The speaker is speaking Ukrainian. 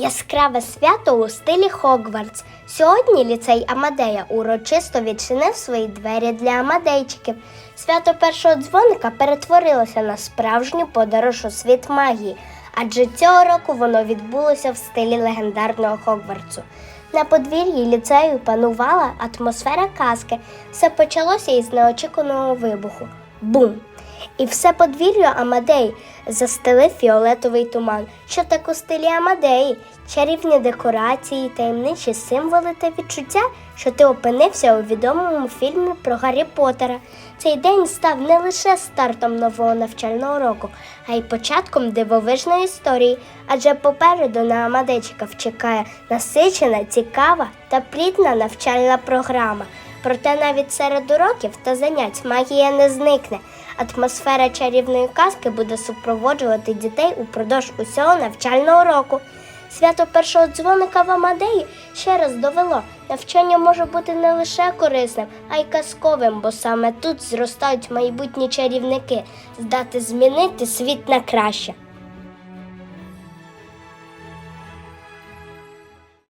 Яскраве свято у стилі Хогвартс. Сьогодні ліцей Амадея урочисто відчинив свої двері для амадейчиків. Свято першого дзвоника перетворилося на справжню подорож у світ магії, адже цього року воно відбулося в стилі легендарного Хогвартсу. На подвір'ї ліцею панувала атмосфера казки. Все почалося із неочікуваного вибуху. Бум! І все подвір'я Амадей застелив фіолетовий туман, що так у стилі Амадеї, чарівні декорації, таємничі символи та відчуття, що ти опинився у відомому фільмі про Гаррі Поттера. Цей день став не лише стартом нового навчального року, а й початком дивовижної історії, адже попереду на Амадейчиків чекає насичена, цікава та плідна навчальна програма. Проте навіть серед уроків та занять магія не зникне. Атмосфера чарівної казки буде супроводжувати дітей упродовж усього навчального року. Свято першого дзвоника в Амадеї ще раз довело, навчання може бути не лише корисним, а й казковим, бо саме тут зростають майбутні чарівники, здати змінити світ на краще.